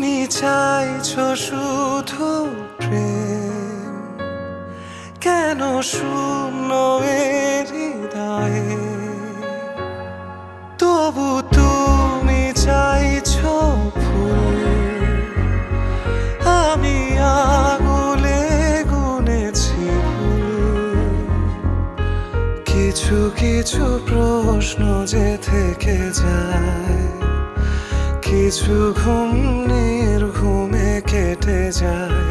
তুমি চাইছো শুধু প্রেম, কেন শূন্য হৃদয়ে? তবু তুমি চাইছো ফুল, আমি আগুলে গুনেছি কিছু কিছু প্রশ্ন যে থেকে যায় কিছু ঘুম ঘুমে কেটে যায়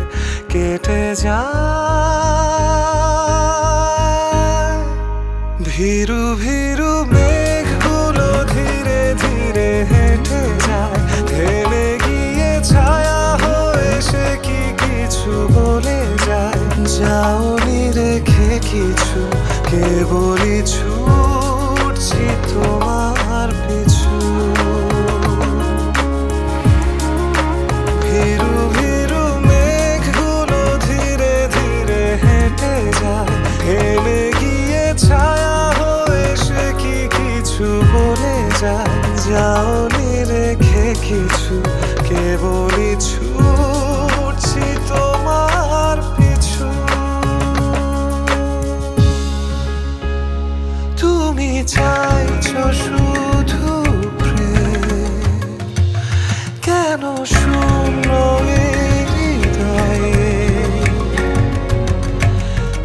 কেটে যায়। ভীরু ভীরু মেঘগুলো ধীরে ধীরে হেঁটে যায়, থেমে গিয়ে ছায়া হয়ে সে কি কিছু বলে যায়। যাওনি রেখে কিছু, কেবলই ছুটছি যাওনি রেখে কিছু কেবলই ছুটছি তোমার পিছু। তুমি চাইছো শুধু প্রেম। কেন শূন্য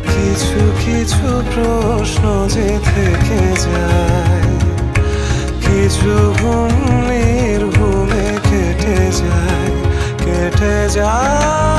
কিছু কিছু প্রশ্ন যে থেকে যায়। কিছু ঘুমে কেটে যায় কেটে যায়।